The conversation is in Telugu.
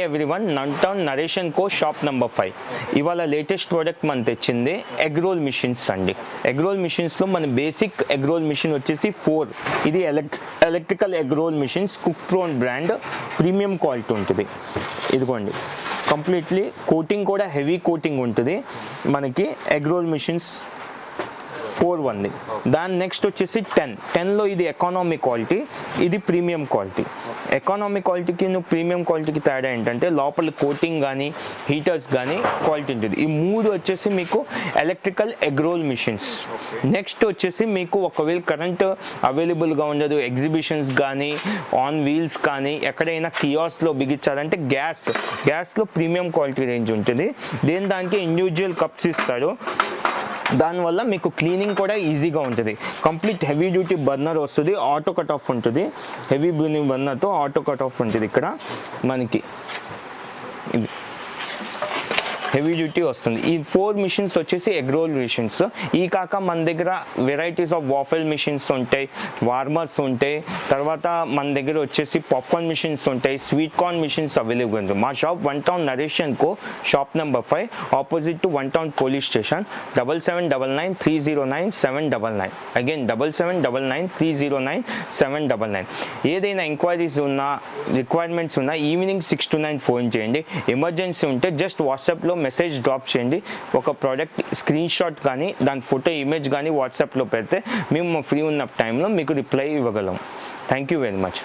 హాయ్ ఎవ్రీవన్ నన్ టౌన్ నరేషన్ కో షాప్ నెంబర్ ఫైవ్ ఇవాళ లేటెస్ట్ ప్రోడక్ట్ మనం తెచ్చింది ఎగ్ రోల్ మిషన్స్ అండి. ఎగ్ రోల్ మిషన్స్లో మన బేసిక్ ఎగ్ రోల్ మిషన్ వచ్చేసి ఫోర్ ఇది elect electrical egg roll machines cook prone brand premium quality ఉంటుంది. ఇదిగోండి. కంప్లీట్లీ కోటింగ్ కూడా హెవీ కోటింగ్ ఉంటుంది. మనకి ఎగ్ రోల్ మిషన్స్ ఫోర్ ఉంది దాని నెక్స్ట్ వచ్చేసి టెన్. టెన్లో ఇది ఎకానమీ క్వాలిటీ ఇది ప్రీమియం క్వాలిటీ. ఎకానమీ క్వాలిటీకి నువ్వు ప్రీమియం క్వాలిటీకి తేడా ఏంటంటే లోపల కోటింగ్ కానీ హీటర్స్ కానీ క్వాలిటీ ఉంటుంది. ఈ మూడు వచ్చేసి మీకు ఎలక్ట్రికల్ ఎగ్రోల్ మిషన్స్. నెక్స్ట్ వచ్చేసి మీకు ఒకవేళ కరెంట్ అవైలబుల్గా ఉండదు ఎగ్జిబిషన్స్ కానీ ఆన్ వీల్స్ కానీ ఎక్కడైనా కియాస్లో బిగించాలంటే గ్యాస్. గ్యాస్లో ప్రీమియం క్వాలిటీ రేంజ్ ఉంటుంది. దేని దానికి ఇండివిజువల్ కప్స్ ఇస్తారు? దానివల్ల మీకు క్లీనింగ్ కూడా ఈజీగా ఉంటుంది. కంప్లీట్ హెవీ డ్యూటీ బర్నర్ వస్తుంది ఆటో కట్ ఆఫ్ ఉంటుంది. హెవీ బ్యూనింగ్ బర్నర్తో ఆటో కట్ ఆఫ్ ఉంటుంది ఇక్కడ మనకి. హెవీ డ్యూటీ వస్తుంది. ఈ ఫోర్ మిషన్స్ వచ్చేసి ఎగ్రోల్ మిషన్స్. ఈ కాక మన దగ్గర వెరైటీస్ ఆఫ్ వాఫెల్ మిషన్స్ ఉంటాయి వార్మర్స్ ఉంటాయి. తర్వాత మన దగ్గర వచ్చేసి పాప్కార్న్ మిషన్స్ ఉంటాయి స్వీట్ కార్న్ మిషన్స్ అవైలబుల్ ఉంటాయి. మా shop one town Naresh co shop number five opposite to one town police station double seven double nine three zero nine seven double nine. Again double seven double nine three zero nine seven double nine. ఏదైనా ఎంక్వైరీస్ ఉన్నా రిక్వైర్మెంట్స్ ఉన్నా evening six to nine phone చేయండి. ఎమర్జెన్సీ ఉంటే జస్ట్ వాట్సాప్లో మెసేజ్ డ్రాప్ చేయండి. ఒక ప్రోడక్ట్ స్క్రీన్ షాట్ కానీ దాని ఫోటో ఇమేజ్ కానీ వాట్సాప్లో పెడితే మేము ఫ్రీ ఉన్న టైంలో మీకు రిప్లై ఇవ్వగలం. Thank you very much